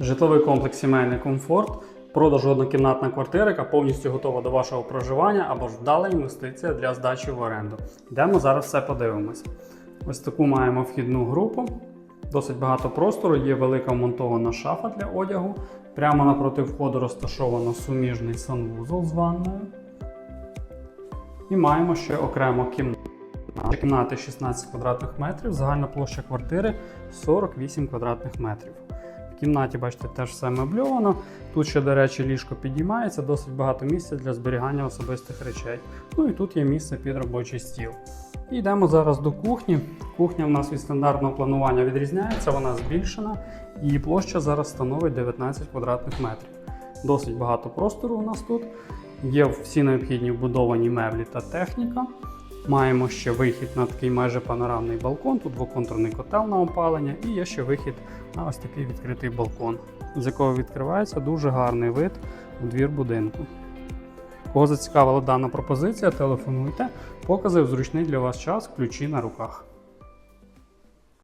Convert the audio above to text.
Житловий комплекс Сімейний комфорт. Продажу однокімнатна квартира, яка повністю готова до вашого проживання або ж вдала інвестиція для здачі в оренду. Йдемо зараз все подивимось. Ось таку маємо вхідну групу. Досить багато простору, є велика вмонтована шафа для одягу. Прямо напроти входу розташовано суміжний санвузол з ванною. І маємо ще окремо кімнату. Кімнати 16 квадратних метрів, загальна площа квартири 48 квадратних метрів. В кімнаті, бачите, теж все мебльовано. Тут ще, до речі, ліжко підіймається, досить багато місця для зберігання особистих речей. Ну і тут є місце під робочий стіл. І йдемо зараз до кухні. Кухня в нас від стандартного планування відрізняється, вона збільшена. Її площа зараз становить 19 квадратних метрів. Досить багато простору у нас тут. Є всі необхідні вбудовані меблі та техніка. Маємо ще вихід на такий майже панорамний балкон, тут двоконтурний котел на опалення, і є ще вихід на ось такий відкритий балкон, з якого відкривається дуже гарний вид у двір будинку. Кого зацікавила дана пропозиція, телефонуйте, покази в зручний для вас час, ключі на руках.